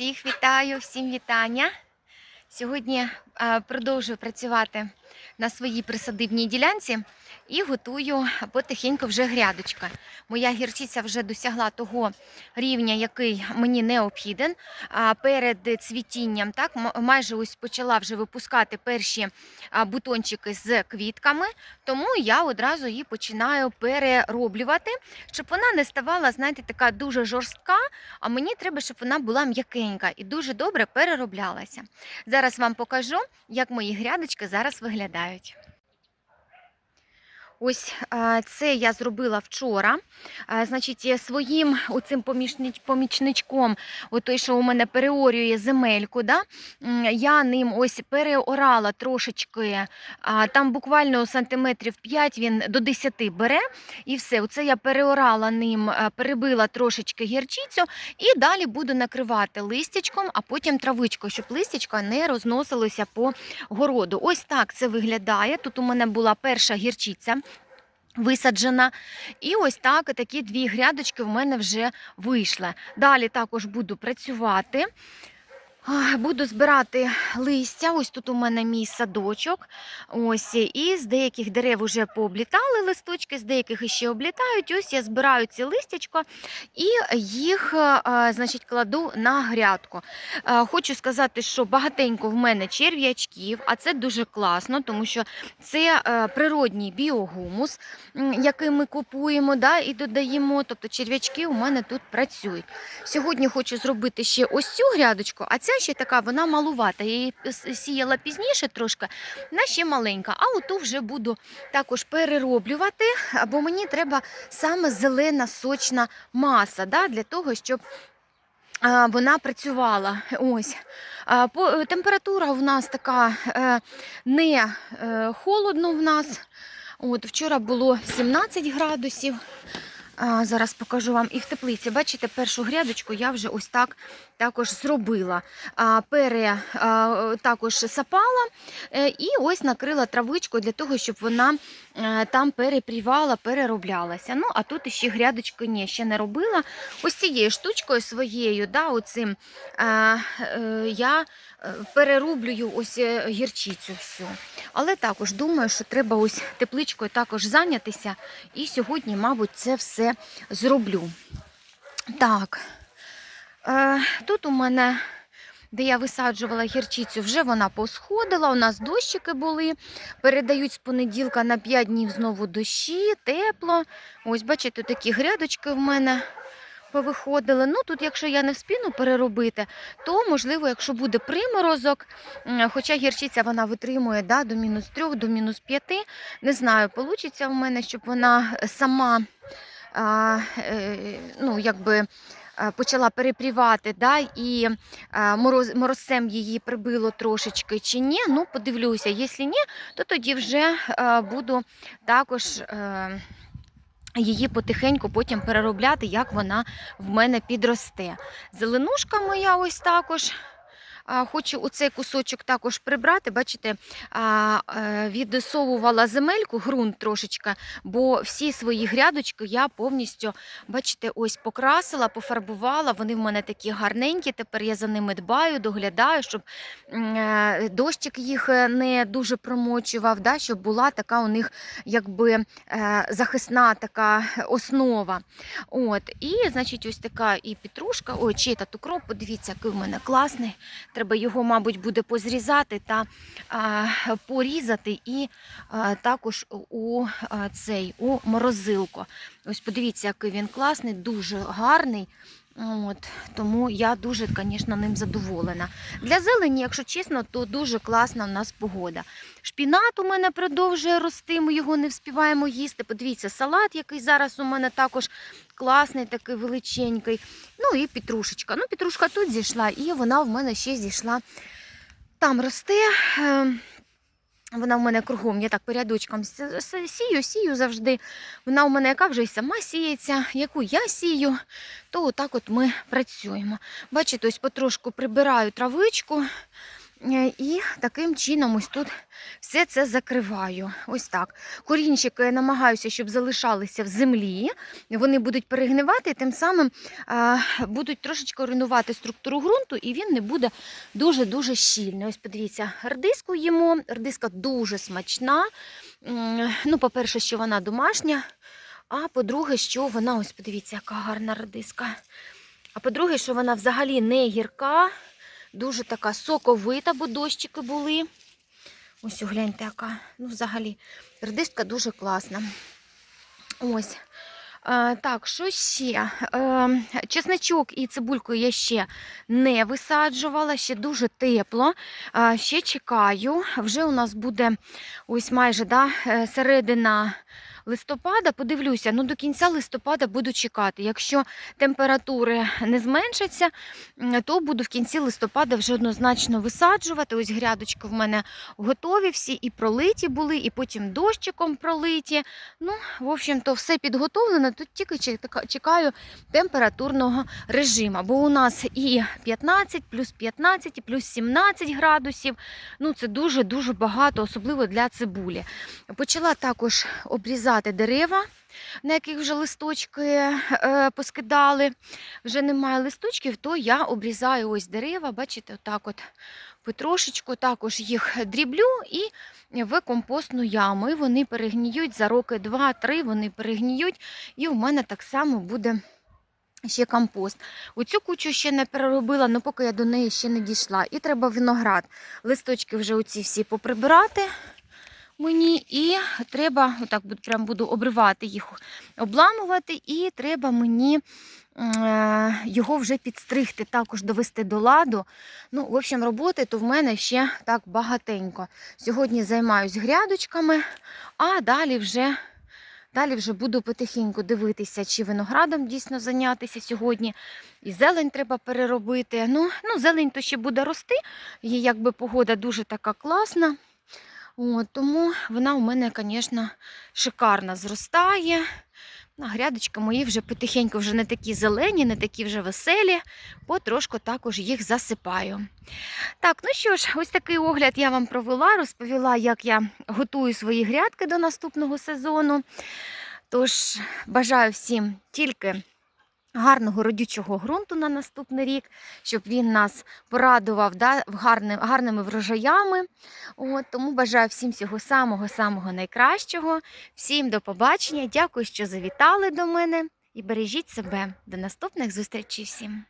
Всіх вітаю, всім вітання. Сьогодні е, продовжую працювати на своїй присадибній ділянці і готую потихеньку вже грядочка. Моя гірчиця вже досягла того рівня, який мені необхіден. Перед цвітінням так, майже ось почала вже випускати перші бутончики з квітками, тому я одразу її починаю перероблювати, щоб вона не ставала, знаєте, така дуже жорстка, а мені треба, щоб вона була м'якенька і дуже добре перероблялася. Зараз вам покажу, як мої грядочки зараз виглядають. Ось це я зробила вчора. Значить, своїм оцим помічни- помічничком, той, що у мене переорює земельку, да? я ним ось переорала трошечки, там буквально сантиметрів 5 він до 10 бере, і все. Оце я переорала ним, перебила трошечки гірчицю, і далі буду накривати листячком, а потім травичкою, щоб листячко не розносилося по городу. Ось так це виглядає. Тут у мене була перша гірчиця. Висаджена. І ось так такі дві грядочки в мене вже вийшли. Далі також буду працювати. Буду збирати листя. Ось тут у мене мій садочок. Ось і з деяких дерев вже пооблітали листочки, з деяких іще облітають. Ось я збираю ці листячко і їх, е, е, значить, кладу на грядку. Е, Хочу сказати, що багатенько в мене черв'ячків, а це дуже класно, тому що це природній біогумус, який ми купуємо да, і додаємо. Тобто черв'ячки у мене тут працюють. Сьогодні хочу зробити ще ось цю грядочку, а ця ще така, вона малувата. Я її сіяла пізніше трошки, вона ще маленька. А оту вже буду також перероблювати, бо мені треба саме зелена сочна маса да, для того, щоб вона працювала. Ось. Температура у нас така е, не е, холодно в нас. От, вчора було 17 градусів. Зараз покажу вам і в теплиці. Бачите, першу грядочку я вже ось так також зробила. А, пере також сапала е, і ось накрила травичкою для того, щоб вона там перепрівала, перероблялася. Ну, а тут ще грядочки ні, ще не робила. Ось цією штучкою своєю, да, оцим, е, е, я е, перерублюю ось е, гірчицю всю. Але також думаю, що треба ось тепличкою також зайнятися. І сьогодні, мабуть, це все зроблю. Так. Е, тут у мене, де я висаджувала гірчицю, вже вона посходила. У нас дощики були. Передають з понеділка на 5 днів знову дощі, тепло. Ось, бачите, такі грядочки в мене повиходили. Ну, тут, якщо я не вспіну переробити, то можливо, якщо буде приморозок, хоча гірчиця вона витримує да, до мінус 3, до мінус 5, не знаю, вийде в мене, щоб вона сама а, е, ну, якби, почала перепрівати, да, і мороз, морозцем її прибило трошечки чи ні. Ну, подивлюся, якщо ні, то тоді вже буду також. е, Її потихеньку потім переробляти, як вона в мене підросте. Зеленушка моя ось також. Хочу оцей кусочок також прибрати. Бачите, е, відсовувала земельку, ґрунт трошечки, бо всі свої грядочки я повністю, бачите, ось покрасила, пофарбувала. Вони в мене такі гарненькі. Тепер я за ними дбаю, доглядаю, щоб е, дощик їх е, не дуже промочував, да, щоб була така у них якби захисна така основа. От, і, значить, ось така і петрушка, ой, чи та укроп, подивіться, який в мене класний. Треба його, мабуть, буде позрізати та порізати і також у цей у морозилку. Ось подивіться, який він класний, дуже гарний. От, тому я дуже, звісно, ним задоволена. Для зелені, якщо чесно, то дуже класна в нас погода. Шпінат у мене продовжує рости, ми його не вспіваємо їсти. Подивіться, салат, який зараз у мене також класний, такий величенький. Ну і петрушечка. Ну, петрушка тут зійшла, і вона в мене ще зійшла. Там росте. Вона в мене кругом, я так по рядочкам с- с- сію, сію завжди. Вона у мене яка вже й сама сіється, яку я сію, то отак от ми працюємо. Бачите, ось потрошку прибираю травичку. Е, І таким чином ось тут все це закриваю. Ось так. Корінчики я намагаюся, щоб залишалися в землі. Вони будуть перегнивати, тим самим а, будуть трошечки руйнувати структуру ґрунту, і він не буде дуже-дуже щільний. Ось подивіться, редиску їмо. Редиска дуже смачна. Ну, по-перше, що вона домашня. А по-друге, що вона, ось подивіться, яка гарна редиска. А по-друге, що вона взагалі не гірка, дуже така соковита, бо дощики були. Ось гляньте, яка. Ну, взагалі, редиска дуже класна. Ось. Е, так, що ще? Е, чесночок і цибульку я ще не висаджувала, ще дуже тепло. Е, ще чекаю. Вже у нас буде ось майже да, середина листопада. Подивлюся, ну до кінця листопада буду чекати. Якщо температури не зменшаться, то буду в кінці листопада вже однозначно висаджувати. Ось грядочки в мене готові всі і пролиті були, і потім дощиком пролиті. Ну, в общем-то, все підготовлено. Тут тільки чекаю температурного режиму. Бо у нас і 15, плюс 15, і плюс 17 градусів. Ну, це дуже-дуже багато, особливо для цибулі. Почала також обрізати дерева, на яких вже листочки е, поскидали. Вже немає листочків, то я обрізаю ось дерева, бачите, отак от потрошечку, також їх дріблю і в компостну яму. І вони перегніють за роки 2-3, вони перегніють, і у мене так само буде. Ще компост. Оцю кучу ще не переробила, але поки я до неї ще не дійшла. І треба виноград. Листочки вже оці всі поприбирати мені. І треба, отак прям буду обривати їх, обламувати, і треба мені е, його вже підстригти, також довести до ладу. Ну, в общем, роботи то в мене ще так багатенько. Сьогодні займаюсь грядочками, а далі вже. Далі вже буду потихеньку дивитися, чи виноградом дійсно зайнятися сьогодні. І зелень треба переробити. Ну, ну зелень то ще буде рости. Її якби погода дуже така класна. От, тому вона у мене, звісно, шикарно зростає. Грядочки мої вже потихеньку вже не такі зелені, не такі вже веселі, потрошку також їх засипаю. Так, ну що ж, ось такий огляд я вам провела, розповіла, як я готую свої грядки до наступного сезону. Тож бажаю всім тільки гарного родючого ґрунту на наступний рік, щоб він нас порадував да, гарним гарни, гарними врожаями. От, тому бажаю всім всього самого-самого найкращого. Всім до побачення. Дякую, що завітали до мене і бережіть себе. До наступних зустрічей всім.